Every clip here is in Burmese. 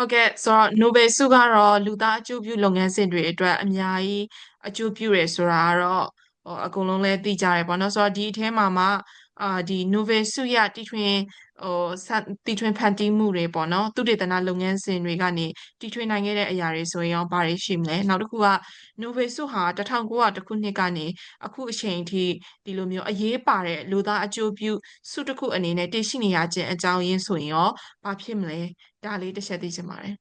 ဟုတ်ကဲ့ဆိုတော့ Nobel ဆုကတော့လူသားအကျိုးပြုလုပ်ငန်းစဉ်တွေအတွက်အများကြီးအကျိုးပြုတယ်ဆိုတာကတော့ဟိုအကုန်လုံးလည်းသိကြတယ်ပေါ့နော်ဆိုတော့ဒီအထဲမှာမှ အာဒီ Nobel ဆုရတီထွင်ဟိုတီထွင်ဖန်တီးမှုတွေပေါ့နော်သုတေသနလုပ်ငန်းစဉ်တွေကနေတီထွင်နိုင်ခဲ့တဲ့အရာတွေဆိုရင်ရောဘာတွေရှိမလဲနောက်တစ်ခုက Nobel ဆုဟာ1900ခုနှစ်ကနေအခုအချိန်အထိဒီလိုမျိုးအရေးပါတဲ့လူသားအကျိုးပြုဆုတစ်ခုအနေနဲ့တည်ရှိနေရခြင်းအကြောင်းရင်းဆိုရင်ရောဘာဖြစ်မလဲဒါလေးတစ်ချက်သိချင်ပါတယ်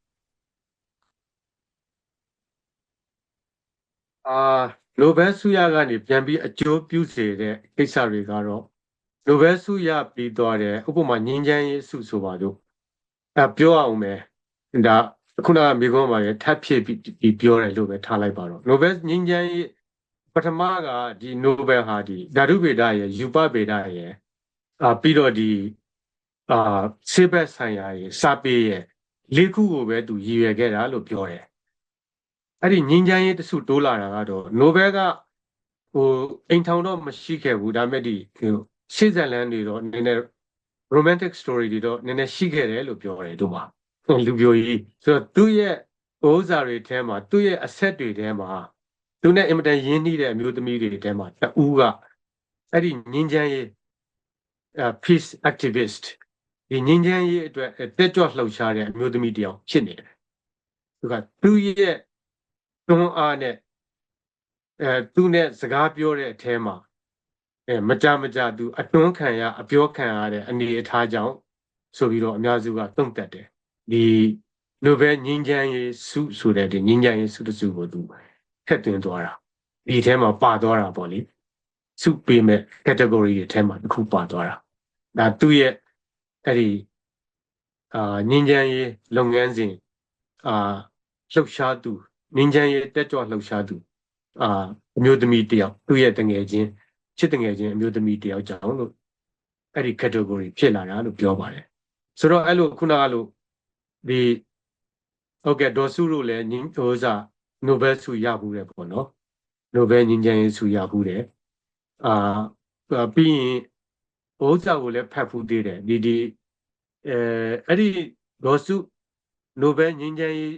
အာနိုဘယ်ဆုရကနေပြန်ပြီးအကျိုးပြုစေတဲ့ကိစ္စတွေကတော့ နိုဘယ်ဆုရပြီးသွားတဲ့ဥပမာငင်းချမ်းရေးဆုဆိုပါတော့အဲပြောအောင်မယ်ဒါခုနကမိကုံးပါရဲ့ထပ်ဖြစ်ပြီးပြောတယ်လို့ပဲထားလိုက်ပါတော့နိုဘယ်ငင်းချမ်းရေးပထမကဒီနိုဘယ်ဟာဒီဓာတုဗေဒရဲ့ယူပဗေဒရဲ့အာပြီးတော့ဒီအာဆေးဘက်ဆိုင်ရာရဲ့စာပေရဲ့လေးခုကိုပဲသူရည်ရွယ်ခဲ့တာလို့ပြောတယ်အဲ့ဒီငင်းချမ်းရေးတစုတိုးလာတာကတော့နိုဘယ်ကဟိုအိမ်ထောင်တော့မရှိခဲ့ဘူးဒါမဲ့ဒီဟို ရှေ့ဇလန်တွေတော့နည်းနည်း romantic story တွေတော့နည်းနည်းရှိခဲ့တယ်လို့ပြောတယ်တို့မှာလူပြိုကြီးဆိုတော့သူ့ရဲ့ဥစ္စာတွေထဲမှာသူ့ရဲ့အဆက်တွေထဲမှာသူနဲ့အင်မတန်ရင်းနှီးတဲ့အမျိုးသမီးတွေထဲမှာတူကအဲ့ဒီငင်းချမ်းရေး peace activist ဒီငင်းချမ်းရေးအတွက်တက်ကြွလှုပ်ရှားတဲ့အမျိုးသမီးတယောက်ဖြစ်နေတယ်သူကသူ့ရဲ့တွန်းအားနဲ့အဲသူနဲ့စကားပြောတဲ့အထဲမှာ အဲမကြမကြသူအတွန်းခံရအပြောခံရတဲ့အနေအထားကြောင့်ဆိုပြီးတော့အများစုကသုံးသက်တယ်ဒီနိုဘယ်ငင်းချမ်းရေးဆုဆိုတဲ့ဒီငင်းချမ်းရေးဆုတစုကိုသူထက်သွင်းသွားတာဒီထဲမှာပါသွားတာပေါ့လေဆုပေးမဲ့ category တွေထဲမှာတစ်ခုပါသွားတာဒါသူ့ရဲ့အဲ့ဒီအာငင်းချမ်းရေးလုပ်ငန်းစဉ်အာလှုပ်ရှားသူငင်းချမ်းရေးတက်ကြွလှုပ်ရှားသူအာအမျိုးသမီးတယောက်သူ့ရဲ့တငယ်ချင်း ချစ်တငယ်ချင်းအမျိုးသမီးတယောက်ကြောင့်လို့အဲ့ဒီ category ဖြစ်လာတာလို့ပြောပါတယ်ဆိုတော့အဲ့လိုခုနကလို့ဒီဟုတ်ကဲ့ဒေါ်စုတို့လည်းဟိုစားနိုဘယ်ဆုရဘူးတယ်ပေါ့နော်နိုဘယ်ငြိမ်းချမ်းရေးဆုရဘူးတယ်အာပြီးရင်ဘိုးစာကိုလည်းဖတ်ဖူးသေးတယ်ဒီဒီအဲအဲ့ဒီဒေါ်စုနိုဘယ်ငြိမ်းချမ်းရေး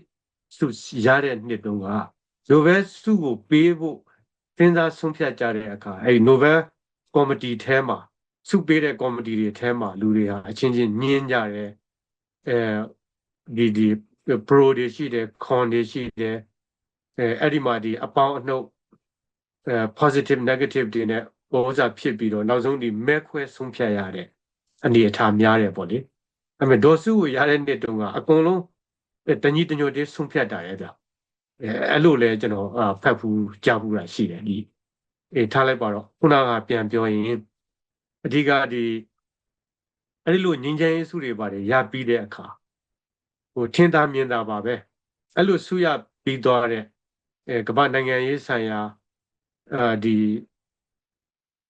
ဆုရတဲ့နှစ်တုန်းကနိုဘယ်ဆုကိုပေးဖို့ စဉ်းစားဆုံးဖြတ်ကြတဲ့အခါအဲ့ဒီနိုဘယ်ကော်မတီထဲမှာစုပေးတဲ့ကော်မတီတွေထဲမှာလူတွေဟာအချင်းချင်းညင်းကြတယ်အဲဒီဒီ pro တွေရှိတယ် con တွေရှိတယ်အဲအဲ့ဒီမှာဒီအပေါင်းအနှုတ်အဲ positive negative တွေနဲ့ပေါ်စားဖြစ်ပြီးတော့နောက်ဆုံးဒီမဲခွဲဆုံးဖြတ်ရတဲ့အနေအထားများတယ်ပေါ့လေအဲ့မဲ့ဒေါ်စုကိုရတဲ့နှစ်တုန်းကအကုန်လုံးတညီတညွတ်တည်းဆုံးဖြတ်တာရဲ့ဗျ အဲအဲ့လိုလဲကျွန်တော်ဖတ်ဖူးကြားဖူးတာရှိတယ်ဒီအေးထားလိုက်ပါတော့ခုနကပြန်ပြောရင်အဓိကဒီအဲ့ဒီလိုငင်းချမ်းရေးစုတွေပါတယ်ရပြီးတဲ့အခါဟိုထင်သာမြင်သာပါပဲအဲ့လိုစုရပြီးသွားတဲ့အဲကမ္ဘာနိုင်ငံရေးဆိုင်ရာအာဒီ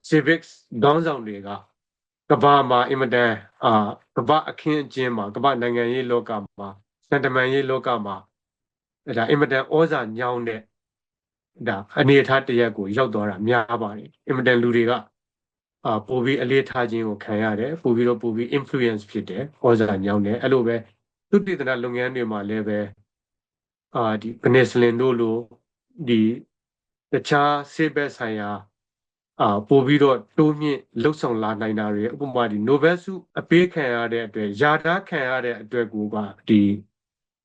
civics ဒေါင်းဆောင်တွေကကမ္ဘာမှာအင်မတန်အာကမ္ဘာအခင်းအကျင်းမှာကမ္ဘာနိုင်ငံရေးလောကမှာစံတမန်ရေးလောကမှာ ဒါအင်မတန်ဩဇာညောင်းတဲ့ဒါအနေအထားတရက်ကိုရောက်သွားတာများပါတယ်အင်မတန်လူတွေကအာပို့ပြီးအလေးထားခြင်းကိုခံရတယ်ပို့ပြီးတော့ပို့ပြီး influence ဖြစ်တယ်ဩဇာညောင်းတယ်အဲ့လိုပဲသုတေသနလုပ်ငန်းတွေမှာလည်းပဲအာဒီပနီဆလင်တို့လိုဒီတခြားဆေးဘက်ဆိုင်ရာအာပို့ပြီးတော့တိုးမြင့်လှုပ်ဆောင်လာနိုင်တာတွေဥပမာဒီ Nobel ဆုအပေးခံရတဲ့အတွက်ယာထားခံရတဲ့အတွက်ကိုကဒီ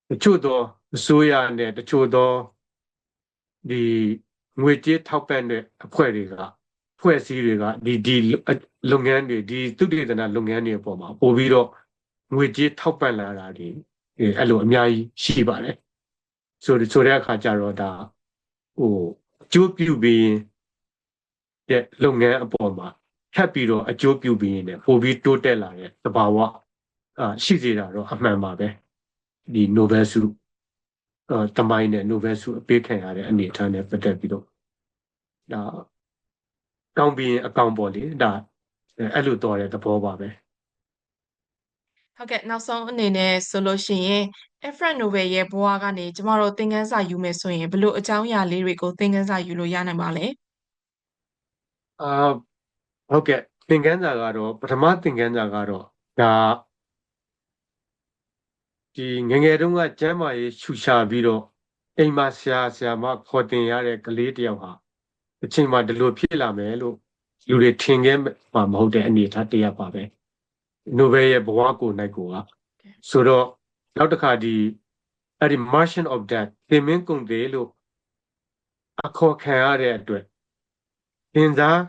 တချို့သော အစိုးရနဲ့တချို့သောဒီငွေကြေးထောက်ပံ့တဲ့အဖွဲ့တွေကဖွဲ့စည်းတွေကဒီဒီလုပ်ငန်းတွေဒီသုတေသနလုပ်ငန်းတွေအပေါ်မှာပို့ပြီးတော့ငွေကြေးထောက်ပံ့လာတာဒီအဲ့လိုအများကြီးရှိပါတယ်ဆိုဆိုတဲ့အခါကျတော့ဒါဟိုအကျိုးပြုပြီးတဲ့လုပ်ငန်းအပေါ်မှာထပ်ပြီးတော့အကျိုးပြုပြီးရင်ပို့ပြီးတိုးတက်လာတဲ့သဘာဝအာရှိစေတာတော့အမှန်ပါပဲဒီ Nobel ဆုအဲ တမိုင်းနဲ့ Nobel ဆုအပေးခံရတဲ့အနေအထားနဲ့ပတ်သက်ပြီးတော့ဒါကောင်းပြီးအကောင်ပေါ့လေဒါအဲ့လိုတော်တဲ့သဘောပါပဲဟုတ်ကဲ့နောက်ဆုံးအနေနဲ့ဆိုလို့ရှိရင် Alfred Nobel ရဲ့ဘဝကနေကျမတို့သင်ခန်းစာယူမယ်ဆိုရင်ဘယ်လိုအကြောင်းအရာလေးတွေကိုသင်ခန်းစာယူလို့ရနိုင်ပါလဲအာဟုတ်ကဲ့သင်ခန်းစာကတော့ပထမသင်ခန်းစာကတော့ဒါ ဒီငယ်ငယ်တုန်းကကျမ်းမာရေးရှူရှာပြီးတော့အိမ်မှာဆရာဆရာမခေါ်တင်ရတဲ့ကလေးတစ်ယောက်ဟာအချိန်မှဒီလိုဖြစ်လာမယ်လို့လူတွေထင်ခဲ့မှာမဟုတ်တဲ့အနေအထားတစ်ရပ်ပါပဲနိုဘယ်ရဲ့ဘဝကိုနိုင်ကိုကဆိုတော့နောက်တစ်ခါဒီအဲ့ဒီ Martian of Death သင်မင်းကုန်သေးလို့အခေါ်ခံရတဲ့အတွက်သင်သား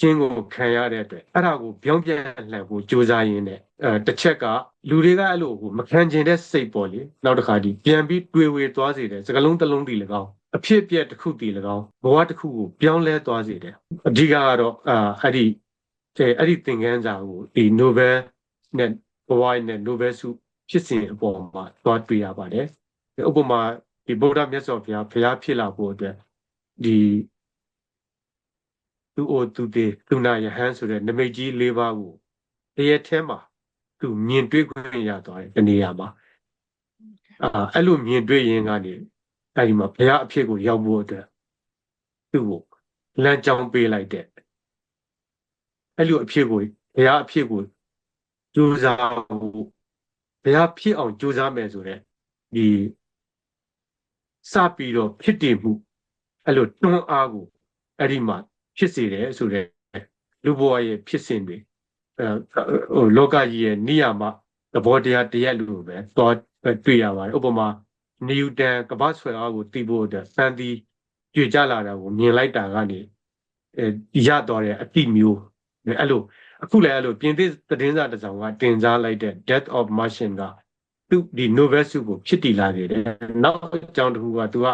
ချင်းကိုခံရတဲ့အတွက်အဲ့ဒါကိုပြောင်းပြန်လှန်ဖို့ကြိုးစားရင်းနဲ့အဲတစ်ချက်ကလူတွေကအဲ့လိုကိုမခံကျင်တဲ့စိတ်ပေါ့လေနောက်တစ်ခါဒီပြန်ပြီးတွေးဝေသွားစေတယ်စကလုံးတစ်လုံးတည်၎င်းအဖြစ်အပျက်တစ်ခုတည်၎င်းဘဝတစ်ခုကိုပြောင်းလဲသွားစေတယ်အဓိကကတော့အာအဲ့ဒီအဲအဲ့ဒီသင်ခန်းစာကိုဒီ Nobel နဲ့ဘဝနဲ့ Nobel ဆုဖြစ်စဉ်အပေါ်မှာသွားတွေ့ရပါတယ်ဥပမာဒီဗုဒ္ဓမြတ်စွာဘုရားဘုရားဖြစ်လာဖို့အတွက်ဒီ သူအိုသူတေသူနာယဟန်ဆိုတဲ့နမိတ်ကြီး၄ပါးကိုတရက်ထဲမှာသူမြင်တွေ့ခွင့်ရသွားတယ်တနေရာမှာအာအဲ့လိုမြင်တွေ့ရင်ကနေအဲ့ဒီမှာဘုရားအဖြစ်ကိုရောက်ဖို့အတွက်သူ့ကိုလမ်းကြောင်းပေးလိုက်တဲ့အဲ့လိုအဖြစ်ကိုဘုရားအဖြစ်ကိုကြိုးစားဖို့ဘုရားဖြစ်အောင်ကြိုးစားမယ်ဆိုတဲ့ဒီစပြီးတော့ဖြစ်တည်မှုအဲ့လိုတွန်းအားကိုအဲ့ဒီမှာ ဖြစ်စေတယ်ဆိုတဲ့လူဘဝရဲ့ဖြစ်စဉ်တွေအဲဟိုလောကကြီးရဲ့နိယာမသဘောတရားတရက်လို့ပဲသွားတွေ့ရပါတယ်ဥပမာနျူတန်ကမ္ဘာဆွဲအားကိုသိဖို့အတွက်စံတီကြွေကြလာတာကိုမြင်လိုက်တာကနေအဲရတော့တဲ့အတိမျိုးအဲ့လိုအခုလည်းအဲ့လိုပြင်သစ်သတင်းစာတစ်စောင်ကတင်စားလိုက်တဲ့ Death of Martian ကသူဒီ Nobel ဆုကိုဖြစ်တည်လာခဲ့တယ်နောက်အကြောင်းတစ်ခုကသူက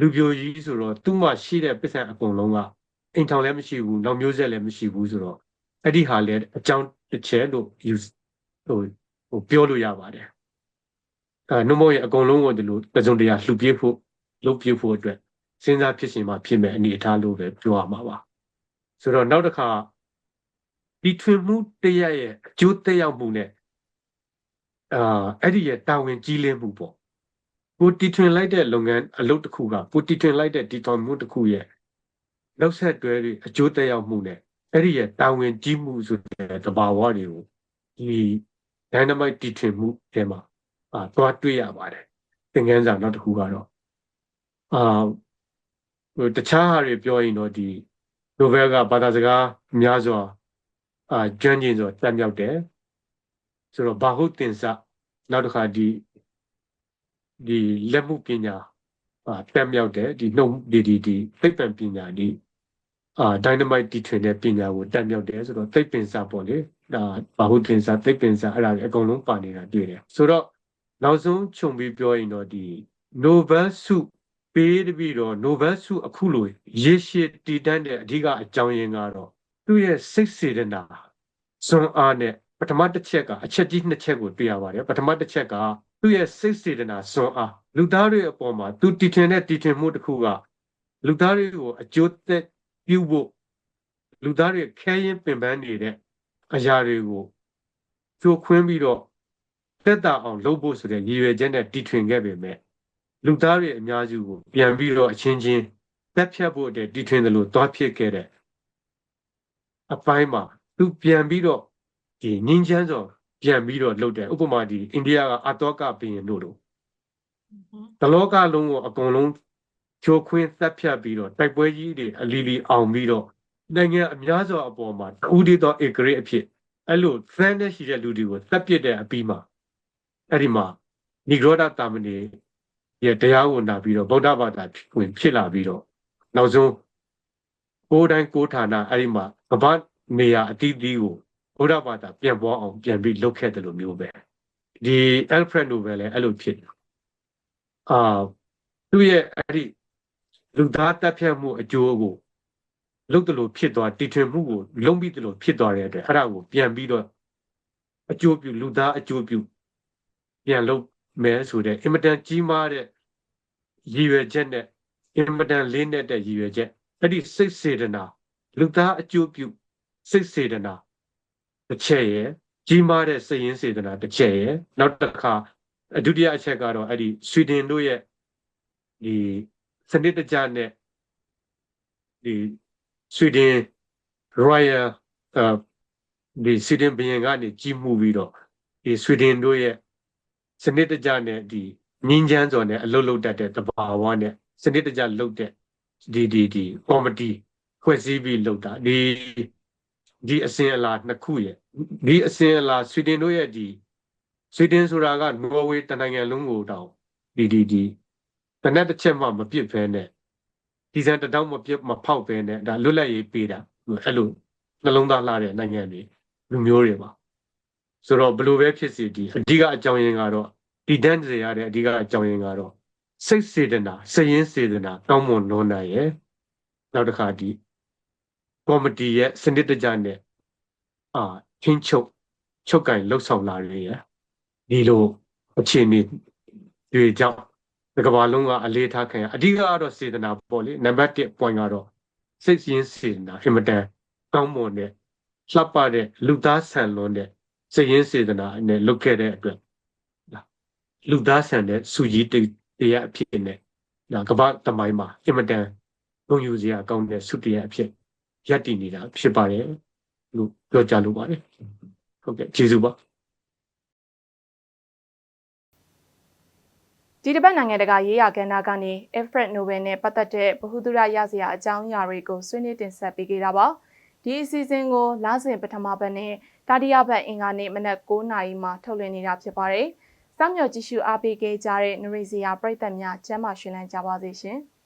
လူပြိုကြီးဆိုတော့သူ့မှာရှိတဲ့ပစ္စံအကုန်လုံးက အိမ်ထောင်လည်းမရှိဘူးနောက်မျိုးဆက်လည်းမရှိဘူးဆိုတော့အဲ့ဒီဟာလည်းအကြောင်းတစ်ချက်လို့ use ဟိုဟိုပြောလို့ရပါတယ်အဲနှမို့ရဲ့အကုန်လုံးကိုဒီလိုတစုံတရာလှုပ်ပြဖို့လှုပ်ပြဖို့အတွက်စဉ်းစားဖြစ်ရှင်မှာဖြစ်မဲ့အနေအထားလို့ပဲပြောရမှာပါဆိုတော့နောက်တစ်ခါဒီထွင်မှုတရရဲ့အကျိုးသက်ရောက်မှုနဲ့အာအဲ့ဒီရဲ့တာဝန်ကြီးလင်းမှုပေါ့ကိုတီထွင်လိုက်တဲ့လုပ်ငန်းအလုပ်တစ်ခုကကိုတီထွင်လိုက်တဲ့တည်ထောင်မှုတစ်ခုရဲ့ နောက်ဆက်တွဲတွေအကျိုးသက်ရောက်မှုနဲ့အဲ့ဒီရဲ့တာဝန်ကြီးမှုဆိုတဲ့တဘာဝတွေကိုဒီ dynamite တည်ထွင်မှုထဲမှာအာသွားတွေ့ရပါတယ်သင်ခန်းစာနောက်တစ်ခုကတော့အာဟိုတခြားဟာတွေပြောရင်တော့ဒီနိုဘယ်ကဘာသာစကားများစွာအာကျွမ်းကျင်စွာတက်မြောက်တယ်ဆိုတော့ဘာဟုတ်တင်စနောက်တစ်ခါဒီဒီလက်မှုပညာအာတက်မြောက်တယ်ဒီနှုတ်ဒီဒီဒီသိပ္ပံပညာဒီ အာ dynamite တီထွင်တဲ့ပညာကိုတက်မြောက်တယ်ဆိုတော့သိပ္ပံစာပေါ့လေဒါဘာဟုတ်တင်စာသိပ္ပံစာအဲ့ဒါတွေအကုန်လုံးပါနေတာတွေ့တယ်ဆိုတော့နောက်ဆုံးခြုံပြီးပြောရင်တော့ဒီ Nobel ဆုပေးတပြီးတော့ Nobel ဆုအခုလိုရေရှည်တည်တတ်တဲ့အဓိကအကြောင်းရင်းကတော့သူ့ရဲ့စိတ်စေတနာစွမ်းအားနဲ့ပထမတစ်ချက်ကအချက်ကြီးနှစ်ချက်ကိုတွေ့ရပါတယ်ပထမတစ်ချက်ကသူ့ရဲ့စိတ်စေတနာစွမ်းအားလူသားတွေအပေါ်မှာသူတည်ထင်တဲ့တည်ထင်မှုတစ်ခုကလူသားတွေကိုအကျိုးသက် ပြုဖို့လူသားတွေခဲရင်ပင်ပန်းနေတဲ့အရာတွေကိုကြိုခွင်းပြီးတော့သက်သာအောင်လုပ်ဖို့ဆိုတဲ့ရည်ရွယ်ချက်နဲ့တည်ထွင်ခဲ့ပေမဲ့လူသားတွေအများစုကိုပြန်ပြီးတော့အချင်းချင်းတက်ဖြတ်ဖို့အတွက်တည်ထွင်တယ်လို့သွားဖြစ်ခဲ့တဲ့အပိုင်းမှာသူပြန်ပြီးတော့ဒီငင်းချမ်းစော်ပြန်ပြီးတော့လုပ်တယ်ဥပမာဒီအိန္ဒိယကအတောကဘီရင်တို့တို့တလောကလုံးကိုအကုန်လုံး ချိုးခွင်းသက်ဖြတ်ပြီးတော့တိုက်ပွဲကြီးတွေအလီလီအောင်ပြီးတော့နိုင်ငံအများစွာအပေါ်မှာတူတည်သောဧကရေအဖြစ်အဲ့လိုသန်းနဲ့ရှိတဲ့လူတွေကိုသက်ပစ်တဲ့အပြီးမှာအဲ့ဒီမှာနိဂရောဓတာမဏေရဲ့တရားကိုနာပြီးတော့ဗုဒ္ဓဘာသာဝင်ဖြစ်လာပြီးတော့နောက်ဆုံးကိုယ်တိုင်းကိုယ်ဌာနအဲ့ဒီမှာကမ္ဘာနေရာအသီးသီးကိုဗုဒ္ဓဘာသာပြန်ပေါ်အောင်ပြန်ပြီးလုပ်ခဲ့တယ်လို့မျိုးပဲဒီ Alfred Nobel လည်းအဲ့လိုဖြစ်အာသူ့ရဲ့အဲ့ဒီ လူသားတက်ဖြတ်မှုအကျိုးကိုလုပ်တယ်လို့ဖြစ်သွားတည်ထွင်မှုကိုလုံးပြီးတယ်လို့ဖြစ်သွားတဲ့အတွက်အဲ့ဒါကိုပြန်ပြီးတော့အကျိုးပြုလူသားအကျိုးပြုပြန်လုပ်မယ်ဆိုတဲ့အင်မတန်ကြီးမားတဲ့ရည်ရွယ်ချက်နဲ့အင်မတန်လေးနဲ့တဲ့ရည်ရွယ်ချက်အဲ့ဒီစိတ်စေတနာလူသားအကျိုးပြုစိတ်စေတနာတစ်ချက်ရယ်ကြီးမားတဲ့စိတ်ရင်းစေတနာတစ်ချက်ရယ်နောက်တစ်ခါဒုတိယအချက်ကတော့အဲ့ဒီဆွီဒင်တို့ရဲ့ဒီ စနစ်တကျနဲ့ဒီဆွီဒင် Royal အဲဒီဆွီဒင်ဘုရင်ကနေကြီးမှုပြီးတော့ဒီဆွီဒင်တို့ရဲ့စနစ်တကျနဲ့ဒီငင်းချမ်းစွာနဲ့အလုပ်လုပ်တတ်တဲ့တဘာဝနဲ့စနစ်တကျလုပ်တဲ့ဒီဒီဒီကော်မတီဖွဲ့စည်းပြီးလုပ်တာဒီဒီအစဉ်အလာနှစ်ခုရဲ့ဒီအစဉ်အလာဆွီဒင်တို့ရဲ့ဒီဆွီဒင်ဆိုတာကနော်ဝေတနိုင်ငံလုံးကိုတောင်ဒီဒီဒီ တနက်တစ်ချက်မှမပြစ်ဖဲနဲ့ဒီဇန်တစ်တောက်မပြစ်မဖောက်ဖဲနဲ့ဒါလွတ်လပ်ရေးပေးတာအဲ့လိုနှလုံးသားလှတဲ့နိုင်ငံတွေလူမျိုးတွေပါဆိုတော့ဘယ်လိုပဲဖြစ်စီဒီအဓိကအကြောင်းရင်းကတော့ဒီတန်းစေရတဲ့အဓိကအကြောင်းရင်းကတော့စိတ်စေတနာစည်ရင်းစေတနာတောင်းမွန်လွန်နိုင်ရဲ့နောက်တစ်ခါဒီကော်မတီရဲ့စနစ်တကျနဲ့အာချင်းချုပ်ချုပ်ကင်လှုပ်ဆောင်လာရရဲ့ဒီလိုအခြေအနေတွေကြောင့်ဒီ ကမ္ဘာလုံးကအလေးထားခံရအဓိကကတော့စေတနာပေါ့လေနံပါတ်1 point ကတော့စိတ်ရင်းစေတနာအင်မတန်ကောင်းမွန်တဲ့လှပတဲ့လူသားဆန်လွန်းတဲ့စိတ်ရင်းစေတနာနဲ့လုပ်ခဲ့တဲ့အတွက်လူသားဆန်တဲ့စူကြီးတရားအဖြစ်နဲ့ဒါကမ္ဘာတမိုင်းမှာအင်မတန်ဂုဏ်ယူစရာကောင်းတဲ့ဆုတရားအဖြစ်ရပ်တည်နေတာဖြစ်ပါတယ်လို့ပြောကြလိုပါတယ်ဟုတ်ကဲ့ကျေးဇူးပါ ဒီတစ်ပတ်နိုင်ငံတကာရေးရာကဏ္ဍကနေ Alfred Nobel နဲ့ပတ်သက်တဲ့ဗဟုသုတရစရာအကြောင်းအရာတွေကိုဆွေးနွေးတင်ဆက်ပေးခဲ့တာပါဒီအစီအစဉ်ကိုလစဉ်ပထမပတ်နဲ့တတိယပတ်အင်္ဂါနေ့မနက်9:00နာရီမှာထုတ်လွှင့်နေတာဖြစ်ပါတယ်စောင့်မျှော်ကြည့်ရှုအားပေးခဲ့ကြတဲ့နရိစီယာပရိသတ်များကျမ်းမာရှင်လန်းကြပါစေရှင်။